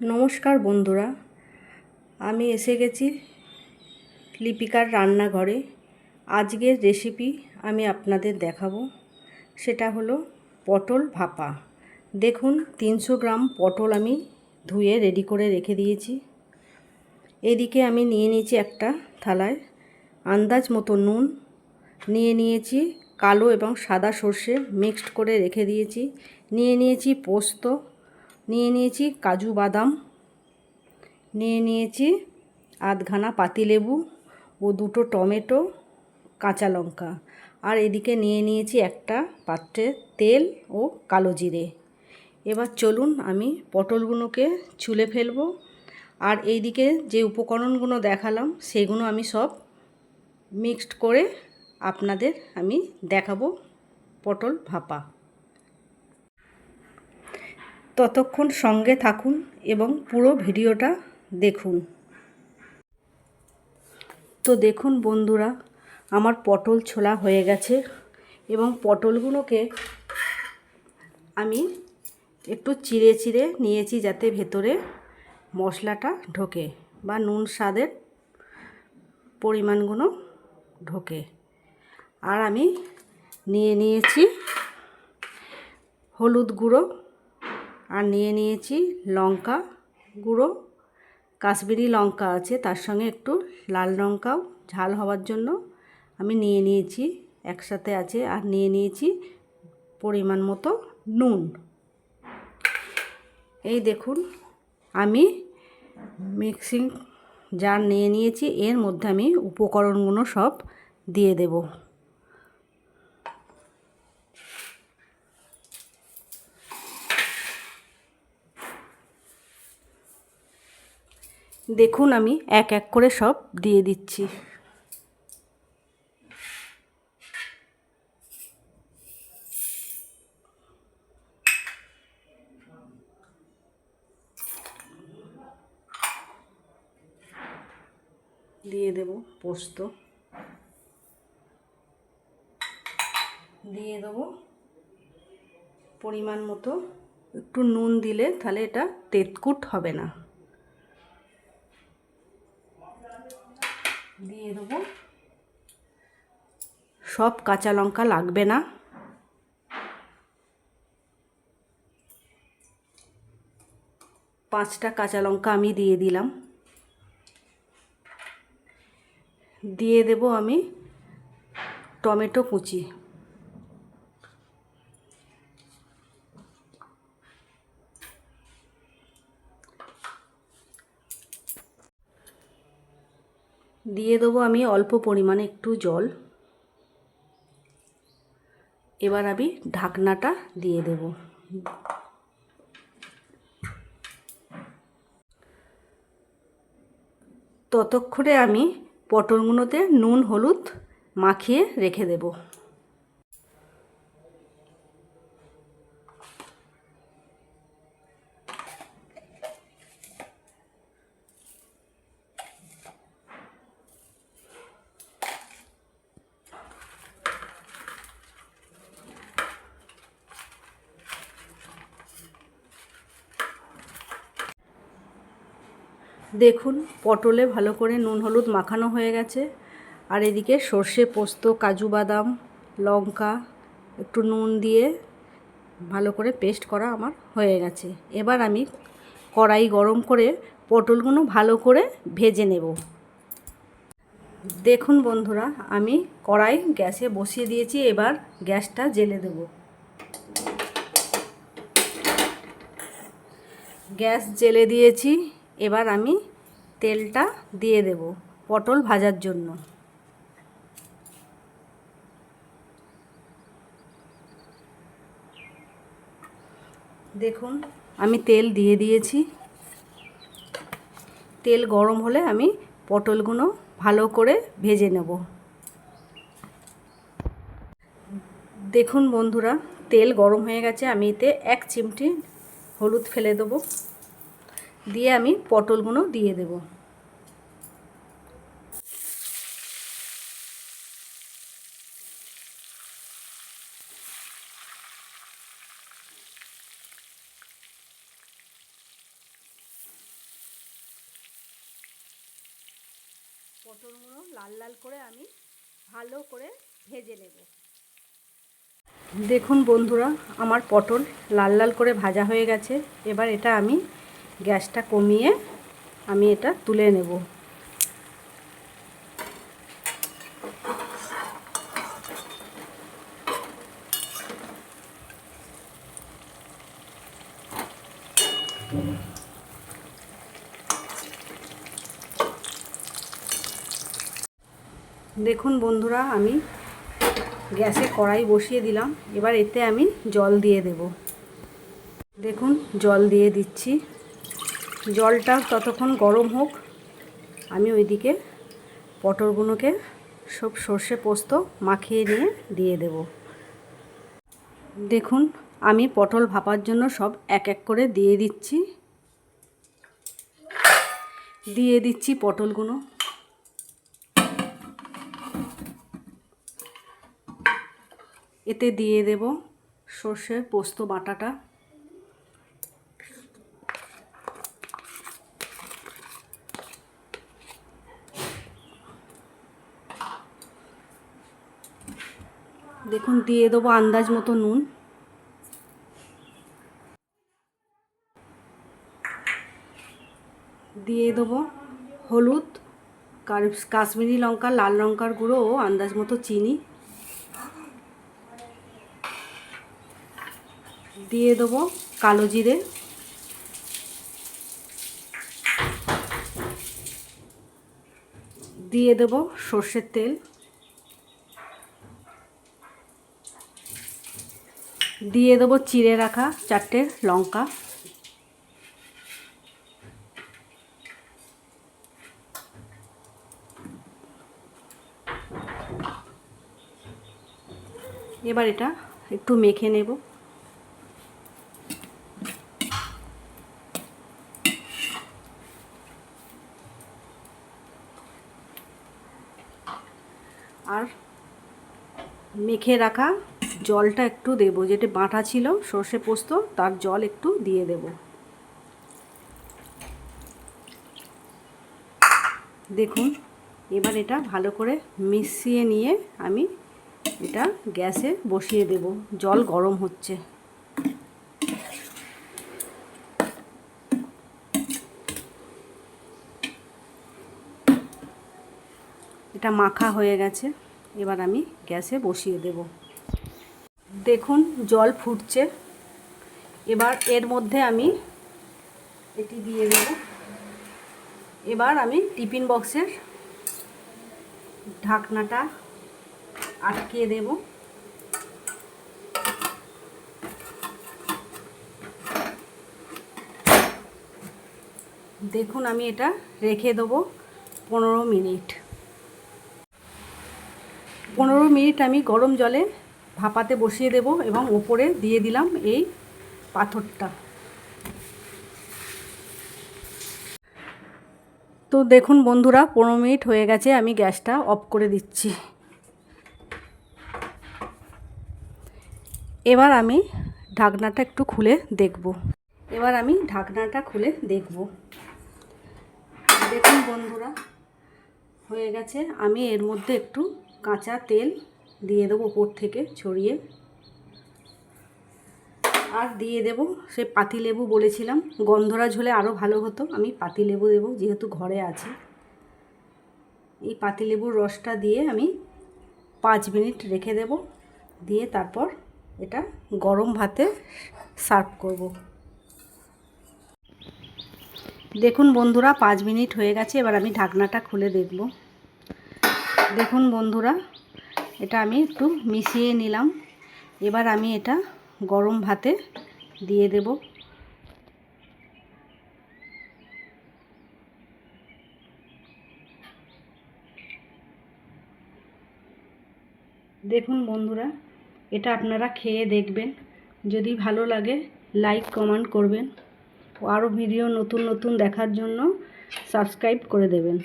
নমস্কার বন্ধুরা, আমি এসে গেছি লিপিকার রান্নাঘরে। আজকের রেসিপি আমি আপনাদের দেখাবো, সেটা হলো পটল ভাপা। দেখুন, তিনশো গ্রাম পটল আমি ধুয়ে রেডি করে রেখে দিয়েছি। এদিকে আমি নিয়ে নিয়েছি একটা থালায় আন্দাজ মতো নুন, নিয়ে নিয়েছি কালো এবং সাদা সর্ষে মিক্সড করে রেখে দিয়েছি। নিয়ে নিয়েছি পোস্ত নিয়ে নিয়েছি কাজু বাদাম, নিয়ে নিয়েছি আধখানা পাতিলেবু ও দুটো টমেটো, কাঁচা লঙ্কা। আর এদিকে নিয়ে নিয়েছি একটা পাত্রে তেল ও কালো জিরে। এবার চলুন আমি পটলগুলোকে ছুলে ফেলব। আর এইদিকে যে উপকরণগুলো দেখালাম, সেগুলো আমি সব মিক্সড করে আপনাদের আমি দেখাবো পটল ভাপা। ততক্ষণ সঙ্গে থাকুন এবং পুরো ভিডিওটা দেখুন। তো দেখুন বন্ধুরা, আমার পটল ছোলা হয়ে গেছে এবং পটলগুলোকে আমি একটু চিড়ে চিড়ে নিয়েছি যাতে ভেতরে মশলাটা ঢোকে বা নুন স্বাদের পরিমাণগুলো ঢোকে। আর আমি নিয়ে নিয়েছি হলুদ গুঁড়ো আর নিয়ে নিয়েছি লঙ্কা গুঁড়ো। কাশ্মীরি লঙ্কা আছে, তার সঙ্গে একটু লাল লঙ্কাও ঝাল হওয়ার জন্য আমি নিয়ে নিয়েছি, একসাথে আছে আর নিয়ে নিয়েছি পরিমাণ মতো নুন। এই দেখুন, আমি মিক্সিং জার নিয়ে নিয়েছি, এর মধ্যে আমি উপকরণগুলো সব দিয়ে দেবো। দেখুন আমি এক এক করে সব দিয়ে দিচ্ছি। দিয়ে দেব পোস্ত। দিয়ে দেবো পরিমাণ মতো। একটু নুন দিলে তাহলে এটা তেতকুট হবে না। দিয়ে দেবো। সব কাঁচা লঙ্কা লাগবে না। পাঁচটা কাঁচা লঙ্কা আমি দিয়ে দিলাম। দিয়ে দেব আমি টমেটো কুচি। দিয়ে দেবো আমি অল্প পরিমাণে একটু জল। এবার আমি ঢাকনাটা দিয়ে দেব। ততক্ষণে আমি পটলগুলোতে নুন, হলুদ মাখিয়ে রেখে দেবো। দেখুন, পটলে ভালো করে নুন, হলুদ মাখানো হয়ে গেছে। আর এদিকে সর্ষে পোস্ত, কাজু বাদাম, লঙ্কা, একটু নুন দিয়ে ভালো করে পেস্ট করা আমার হয়ে গেছে। এবার আমি কড়াই গরম করে পটলগুলো ভালো করে ভেজে নেব। দেখুন বন্ধুরা, আমি কড়াই গ্যাসে বসিয়ে দিয়েছি, এবার গ্যাসটা জেলে দেব। গ্যাস জেলে দিয়েছি। এবার আমি তেলটা দিয়ে দেব পটল ভাজার জন্য। দেখুন, আমি তেল দিয়ে দিয়েছি। তেল গরম হলে আমি পটলগুলো ভালো করে ভেজে নেব। দেখুন বন্ধুরা, তেল গরম হয়ে গেছে, আমি এতে এক চিমটি হলুদ ফেলে দেবো। দিয়ে আমি পটলগুলো দিয়ে দেব। পটলগুলো লাল লাল করে আমি ভালো করে ভেজে নেব। দেখুন বন্ধুরা, আমার পটল লাল লাল করে ভাজা হয়ে গেছে। এবার এটা আমি গ্যাসটা কমিয়ে আমি এটা তুলে নেব। দেখুন বন্ধুরা, আমি গ্যাসে কড়াই বসিয়ে দিলাম। এবার এতে আমি জল দিয়ে দেব। দেখুন, জল দিয়ে দিচ্ছি। জলটা ততক্ষণ গরম হোক, আমি ওইদিকে পটলগুলোকে সব সর্ষে পোস্ত মাখিয়ে নিয়ে দিয়ে দেব। দেখুন, আমি পটল ভাপার জন্য সব এক এক করে দিয়ে দিচ্ছি। দিয়ে দিচ্ছি পটলগুলো। এতে দিয়ে দেব সর্ষে পোস্ত বাটাটা। দেখুন, দিয়ে দেবো আন্দাজ মতো নুন। দিয়ে দেবো হলুদ কাশ্মীরি লঙ্কা, লাল লঙ্কার গুঁড়ো ও আন্দাজ মতো চিনি। দিয়ে দেবো কালো জিরে। দিয়ে দেবো সর্ষের তেল। দিয়ে দেবো চিড়ে রাখা চারটে লঙ্কা। এবার এটা একটু মেখে নেব। আর মেখে রাখা জলটা একটু দেবো, যেটা বাটা ছিল, সর্ষে পোস্ত, তার জল একটু দিয়ে দেব। দেখুন, এবার এটা ভালো করে মিশিয়ে নিয়ে আমি এটা গ্যাসে বসিয়ে দেব, জল গরম হচ্ছে। এটা মাখা হয়ে গেছে, এবার আমি গ্যাসে বসিয়ে দেব। দেখুন, জল ফুটছে। এবার এর মধ্যে আমি এটি দিয়ে দেব। এবার আমি টিফিন বক্সের ঢাকনাটা আটকিয়ে দেব। দেখুন, আমি এটা রেখে দেবো পনেরো মিনিট। পনেরো মিনিট আমি গরম জলে ভাপাতে বসিয়ে দেব এবং ওপরে দিয়ে দিলাম এই পাথরটা। তো দেখুন বন্ধুরা, পনেরো মিনিট হয়ে গেছে, আমি গ্যাসটা অফ করে দিচ্ছি। এবার আমি ঢাকনাটা একটু খুলে দেখব। এবার আমি ঢাকনাটা খুলে দেখব। দেখুন বন্ধুরা, হয়ে গেছে। আমি এর মধ্যে একটু কাঁচা তেল দিয়ে দেবো ওপর থেকে ছড়িয়ে। আর দিয়ে দেব, সে পাতিলেবু বলেছিলাম, গন্ধরাজ হলে আরও ভালো হতো। আমি পাতিলেবু দেবো, যেহেতু ঘরে আছে। এই পাতিলেবুর রসটা দিয়ে আমি পাঁচ মিনিট রেখে দেব। দিয়ে তারপর এটা গরম ভাতে সার্ভ করব। দেখুন বন্ধুরা, পাঁচ মিনিট হয়ে গেছে, এবার আমি ঢাকনাটা খুলে দেখব। দেখুন বন্ধুরা এটা আমি একটু মিশিয়ে নিলাম। এবার আমি এটা গরম ভাতে দিয়ে দেব। দেখুন বন্ধুরা, এটা আপনারা খেয়ে দেখবেন। যদি ভালো লাগে লাইক কমেন্ট করবেন। আরও ভিডিও নতুন নতুন দেখার জন্য সাবস্ক্রাইব করে দেবেন।